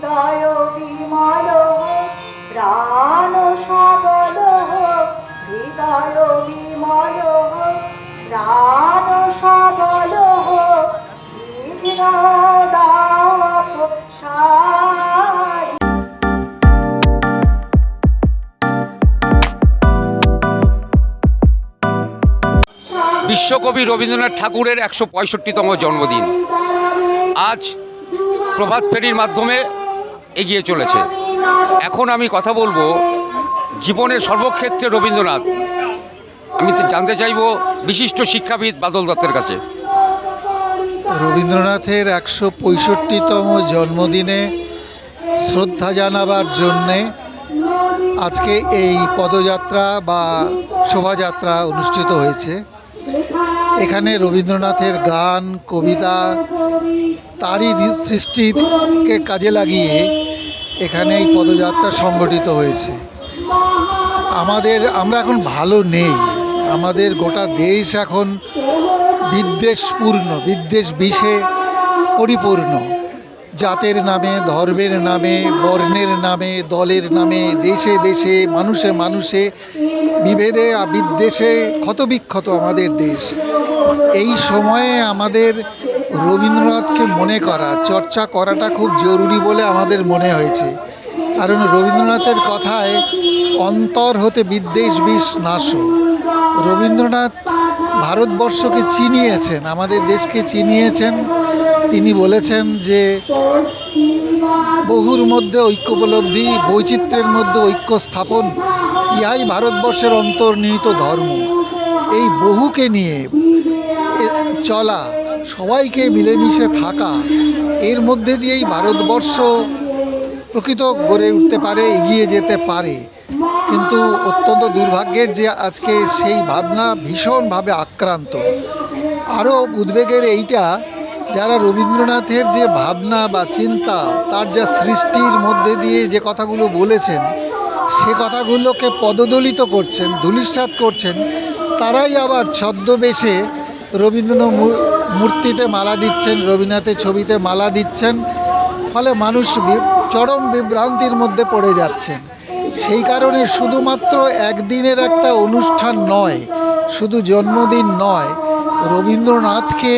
হৃদয় বিমল প্রাণ সবল হৃদয় বিমল প্রাণ সবল বিশ্বকবি রবীন্দ্রনাথ ঠাকুরের একশো পঁয়ষট্টিতম জন্মদিন। আজ প্রভাত ফেরির মাধ্যমে এগিয়ে চলেছে। এখন আমি কথা বলব জীবনের সর্বক্ষেত্রে রবীন্দ্রনাথ। আমি জানতে চাইব বিশিষ্ট শিক্ষাবিদ বাদল দত্তের কাছে। রবীন্দ্রনাথের একশো পঁয়ষট্টিতম জন্মদিনে শ্রদ্ধা জানাবার জন্যে আজকে এই পদযাত্রা বা শোভাযাত্রা অনুষ্ঠিত হয়েছে। এখানে রবীন্দ্রনাথের গান, কবিতা, তারই সৃষ্টিকে কাজে লাগিয়ে এখানে এই পদযাত্রা সংগঠিত হয়েছে। আমাদের, আমরা এখন ভালো নেই। আমাদের গোটা দেশ এখন বিদ্বেষপূর্ণ বিদ্বেষ বিষে পরিপূর্ণ। জাতের নামে, ধর্মের নামে, বর্ণের নামে, দলের নামে, দেশে দেশে, মানুষে মানুষে, বিভেদে বিদ্বেষে ক্ষতবিক্ষত আমাদের দেশ। এই সময়ে আমাদের রবীন্দ্রনাথকে মনে করা, চর্চা করাটা খুব জরুরি বলে আমাদের মনে হয়েছে। কারণ রবীন্দ্রনাথের কথায় অন্তর হতে বিদ্বেষ, বিষ নাশ রবীন্দ্রনাথ ভারতবর্ষকে চিনিয়েছেন, আমাদের দেশকে চিনিয়েছেন। তিনি বলেছেন যে, বহুর মধ্যে ঐক্য উপলব্ধি বৈচিত্র্যের মধ্যে ঐক্য স্থাপন ইহাই ভারতবর্ষের অন্তর্নিহিত ধর্ম। এই বহুকে নিয়ে চলা সবাইকে মিলেমিশে থাকা, এর মধ্যে দিয়েই ভারতবর্ষ প্রকৃত গড়ে উঠতে পারে, এগিয়ে যেতে পারে। কিন্তু অত্যন্ত দুর্ভাগ্যের যে আজকে সেই ভাবনা ভীষণভাবে আক্রান্ত। আরও উদ্বেগের এইটা, যারা রবীন্দ্রনাথের যে ভাবনা বা চিন্তা, তার যা সৃষ্টির মধ্যে দিয়ে যে কথাগুলো বলেছেন, সে কথাগুলোকে পদদলিত করছেন, ধূলিসাৎ করছেন, তারাই আবার ছদ্মবেশে রবীন্দ্র মূর্তিতে মালা দিচ্ছেন, রবীন্দ্রনাথের ছবিতে মালা দিচ্ছেন, ফলে মানুষ চরম বিভ্রান্তির মধ্যে পড়ে যাচ্ছেন। সেই কারণে শুধুমাত্র একদিনের একটা অনুষ্ঠান নয়, শুধু জন্মদিন নয়, রবীন্দ্রনাথকে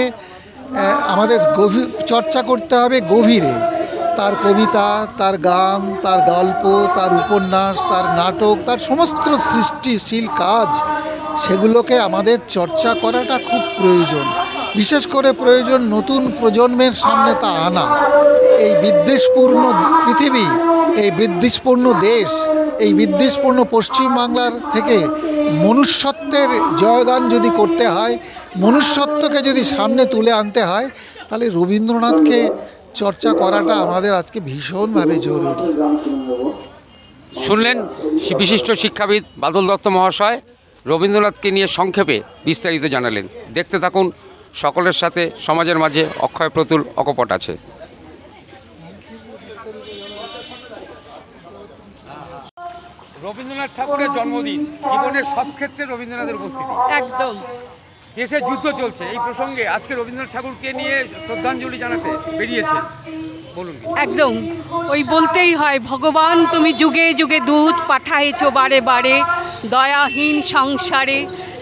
আমাদের গভীর, চর্চা করতে হবে গভীরে। তার কবিতা, তার গান, তার গল্প, তার উপন্যাস, তার নাটক, তার সমস্ত সৃষ্টিশীল কাজ, সেগুলোকে আমাদের চর্চা করাটা খুব প্রয়োজন। বিশেষ করে প্রয়োজন নতুন প্রজন্মের সামনে তা আনা। এই বিদ্বেষপূর্ণ পৃথিবী, এই বিদ্বেষপূর্ণ দেশ, এই বিদ্বেষপূর্ণ পশ্চিমবাংলার থেকে মনুষ্যত্বের জয়গান যদি করতে হয়, মনুষ্যত্বকে যদি সামনে তুলে আনতে হয়, তাহলে রবীন্দ্রনাথকে চর্চা করাটা আমাদের আজকে ভীষণভাবে জরুরি। শুনলেন বিশিষ্ট শিক্ষাবিদ বাদল দত্ত মহাশয়, রবীন্দ্রনাথকে নিয়ে সংক্ষেপে বিস্তারিত জানালেন। দেখতে থাকুন সকলের সাথে সমাজের মাঝে অক্ষয় প্রতুল অকপট আছে। রবীন্দ্রনাথ ঠাকুরের জন্মদিন জীবনের সব ক্ষেত্রে রবীন্দ্রনাথের উপস্থিতি। একদম। দেশে যুদ্ধ চলছে এই প্রসঙ্গে আজকে রবীন্দ্রনাথ ঠাকুরকে নিয়ে শ্রদ্ধাঞ্জলি জানাতে বেরিয়েছে। বলুন একদম। ওই বলতেই হয় ভগবান তুমি যুগে যুগে দুধ পাঠাইছো বারে বারে দয়াহীন সংসারে।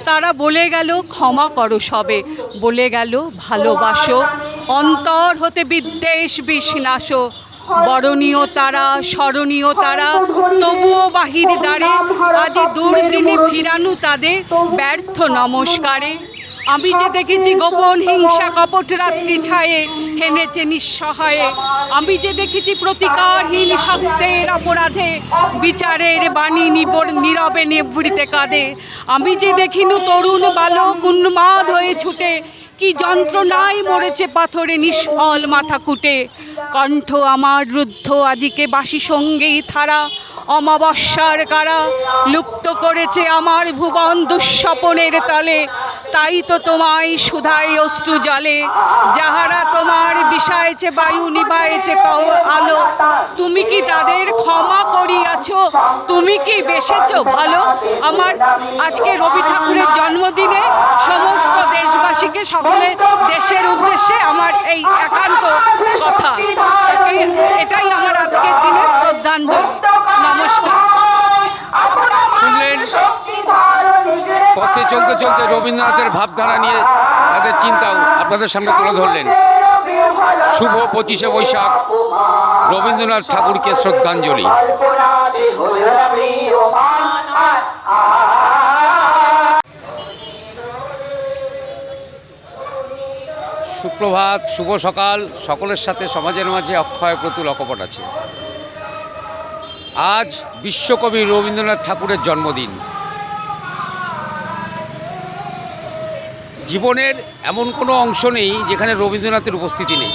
তারা বলে গেল, ক্ষমা করো সবে। বলে গেল, ভালোবাসো। অন্তর হতে বিদ্বেষ বিষ্ণাস বরণীয় তারা, স্মরণীয় তারা, তবুও বাহির দ্বারে, আজি দুর্দিনে ফিরানু তাদের ব্যর্থ নমস্কারে। আমি যে দেখেছি গোপন হিংসা, কপট রাত্রি ছায়ে হেনেছে নিঃসহায়ে। আমি যে দেখেছি প্রতিকারহীন শব্দের অপরাধে, বিচারের বাণী নিবর নীরবে নিভৃতে কাঁদে। আমি যে দেখিনু তরুণ বালক উন্মাদ হয়ে ছুটে, কি যন্ত্রণায় মরেছে পাথরে নিষ্ফল মাথা কুটে। কণ্ঠ আমার রুদ্ধ, আজিকে বাসি সঙ্গেই থারা। অমাবস্যার কারা লুপ্ত করেছে আমার ভুবন দুঃস্বপনের তলে, তাই তো তোমায় সুধাই অশ্রু জলে। যাহারা তোমার বিষায়েছে বায়ু, নিভায়েছে আলো, তুমি কি তাদের ক্ষমা করিয়াছ? তুমি কি বেসেছ ভালো? আমার আজকে রবি ঠাকুরের জন্মদিনে সমস্ত দেশবাসীকে সকলে দেশের উদ্দেশ্যে আমার এই একান্ত কথা। এটাই আমার পথে চলতে চলতে রবীন্দ্রনাথের ভাবধারা নিয়ে তাদের চিন্তাও আপনাদের সামনে তুলে ধরলেন। শুভ পঁচিশে বৈশাখ, রবীন্দ্রনাথ ঠাকুরকে শ্রদ্ধাঞ্জলি। সুপ্রভাত, শুভ সকাল। সকলের সাথে সমাজের মাঝে অক্ষয় প্রতুল অকপট আছে। আজ বিশ্বকবি রবীন্দ্রনাথ ঠাকুরের জন্মদিন। জীবনের এমন কোনো অংশ নেই যেখানে রবীন্দ্রনাথের উপস্থিতি নেই।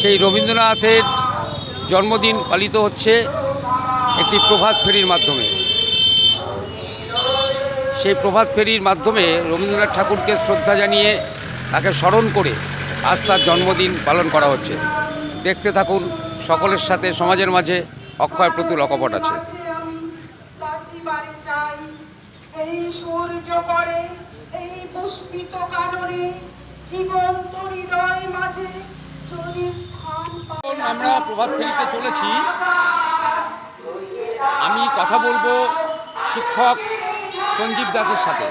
সেই রবীন্দ্রনাথের জন্মদিন পালিত হচ্ছে একটি প্রভাত ফেরির মাধ্যমে। সেই প্রভাত ফেরির মাধ্যমে রবীন্দ্রনাথ ঠাকুরকে শ্রদ্ধা জানিয়ে তাকে স্মরণ করে আজ তার জন্মদিন পালন করা হচ্ছে। দেখতে থাকুন সকলের সাথে সমাজের মাঝে অক্ষয় প্রতুল অকপট আছে। এই সূর্য করে এই পুষ্পিত কাননে জীবন্ত হৃদয় মাঝে যদি স্থান পায়। আমরা প্রভাত ফেরিতে চলেছি। আমি কথা বলব শিক্ষক সঞ্জীব দাসের সাথে।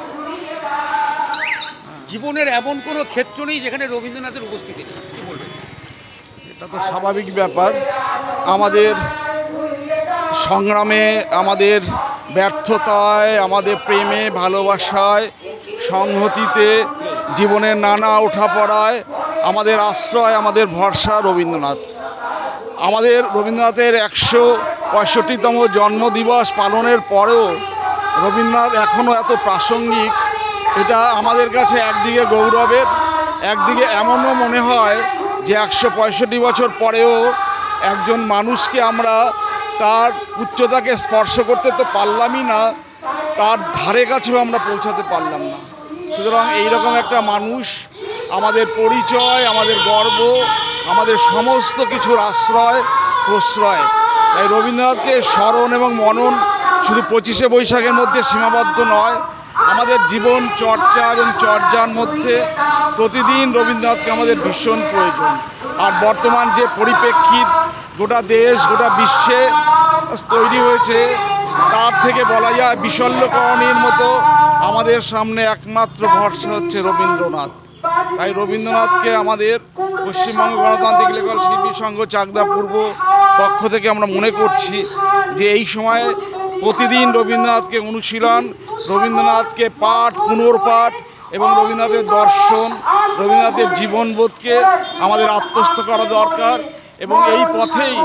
জীবনের এমন কোনো ক্ষেত্র নেই যেখানে রবীন্দ্রনাথের উপস্থিতি নেই। কি বলবেন? এটা তো স্বাভাবিক ব্যাপার। আমাদের সংগ্রামে আমাদের ব্যর্থতায়, আমাদের প্রেমে ভালোবাসায়, সংহতিতে জীবনের নানা ওঠাপড়ায়, আমাদের আশ্রয়, আমাদের ভরসা রবীন্দ্রনাথ। আমাদের রবীন্দ্রনাথের একশো পঁয়ষট্টিতম জন্মদিবস পালনের পরেও রবীন্দ্রনাথ এখনও এত প্রাসঙ্গিক। এটা আমাদের কাছে একদিকে গৌরবের, একদিকে এমনও মনে হয় যে একশো পঁয়ষট্টি বছর পরেও একজন মানুষকে আমরা তার উচ্চতাকে স্পর্শ করতে তো পারলামই না, তার ধারে কাছেও আমরা পৌঁছাতে পারলাম না। সুতরাং এইরকম একটা মানুষ, আমাদের পরিচয়, আমাদের গর্ব, আমাদের সমস্ত কিছুর আশ্রয়, প্রশ্রয়। তাই রবীন্দ্রনাথকে স্মরণ এবং মনন শুধু পঁচিশে বৈশাখের মধ্যে সীমাবদ্ধ নয়, আমাদের জীবন, চর্চা এবং চর্যার মধ্যে প্রতিদিন রবীন্দ্রনাথকে আমাদের ভীষণ প্রয়োজন। আর বর্তমান যে পরিপ্রেক্ষিত গোটা দেশ, গোটা বিশ্বে তৈরি হয়েছে। তার থেকে বলা যায় বিশল্যকরণের মতো আমাদের সামনে একমাত্র ভরসা হচ্ছে রবীন্দ্রনাথ। তাই রবীন্দ্রনাথকে আমাদের পশ্চিমবঙ্গ গণতান্ত্রিক লেখক শিল্পী সংঘ চাকদা পূর্ব পক্ষ থেকে আমরা মনে করছি যে এই সময়ে প্রতিদিন রবীন্দ্রনাথকে অনুশীলন, রবীন্দ্রনাথকে পাঠ, পুনর্পাঠ এবং রবীন্দ্রনাথের দর্শন, রবীন্দ্রনাথের জীবনবোধকে আমাদের আত্মস্থ করা দরকার। এবং এই পথেই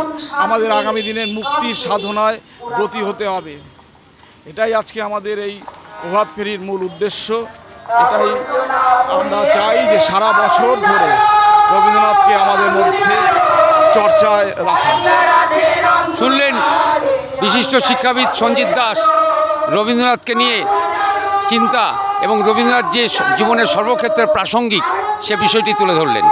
আমাদের আগামী দিনের মুক্তির সাধনায় গতি হতে হবে। এটাই আজকে আমাদের এই প্রভাত ফেরির মূল উদ্দেশ্য। এটাই আমরা চাই যে সারা বছর ধরে রবীন্দ্রনাথকে আমাদের মধ্যে চর্চায় রাখা। শুনলেন বিশিষ্ট শিক্ষাবিদ সঞ্জিত দাস রবীন্দ্রনাথকে নিয়ে চিন্তা এবং রবীন্দ্রনাথ যে জীবনের সর্বক্ষেত্রে প্রাসঙ্গিক সে বিষয়টি তুলে ধরলেন।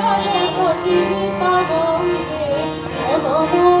Thank you.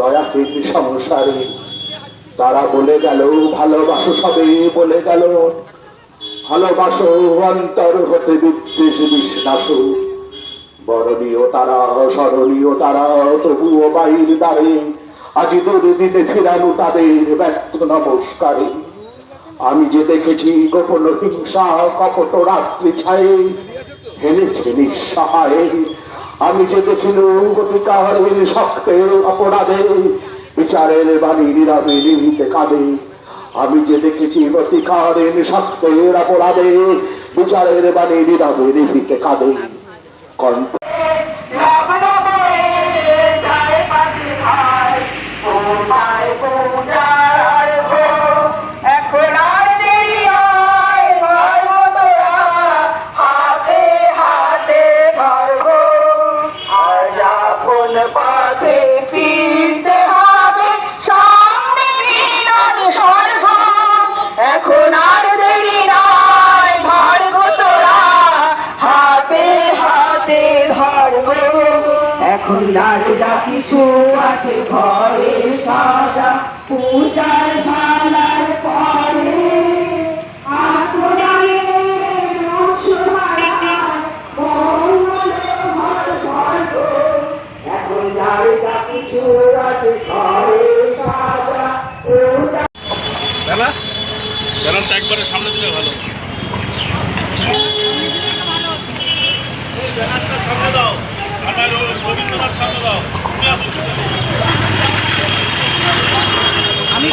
দয়াহীন সংসারে। তারা বলে গেল, ভালোবাসো সবে বলে গেল। ভালোবাসো অন্তর হতে বিদ্বেষ বিশ্বাস বরণীয় তারা, স্মরণীয় তারা, তবুও বাইর দ্বারে। আজি দিতে ফিরানো তাদের ব্যর্থ নমস্কারে। আমি যে দেখেছি গোপন হিংসা কপট রাত্রি ছায়ে, হেলেছে নিঃসহায়। আমি যে দেখিল গতিকারীর শক্তের অপরাধে, বিচারের বাণী নিরামে নিভিতে কাঁদে। আমি যে দেখেছি গতিকারীর শক্তের অপরাধে, বিচারের বাণী নিরামে নিভিতে কাঁদে। কণ্ঠ पूजा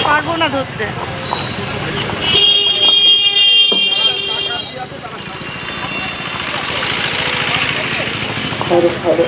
পারব না ধরতে। ঘরে ঘরে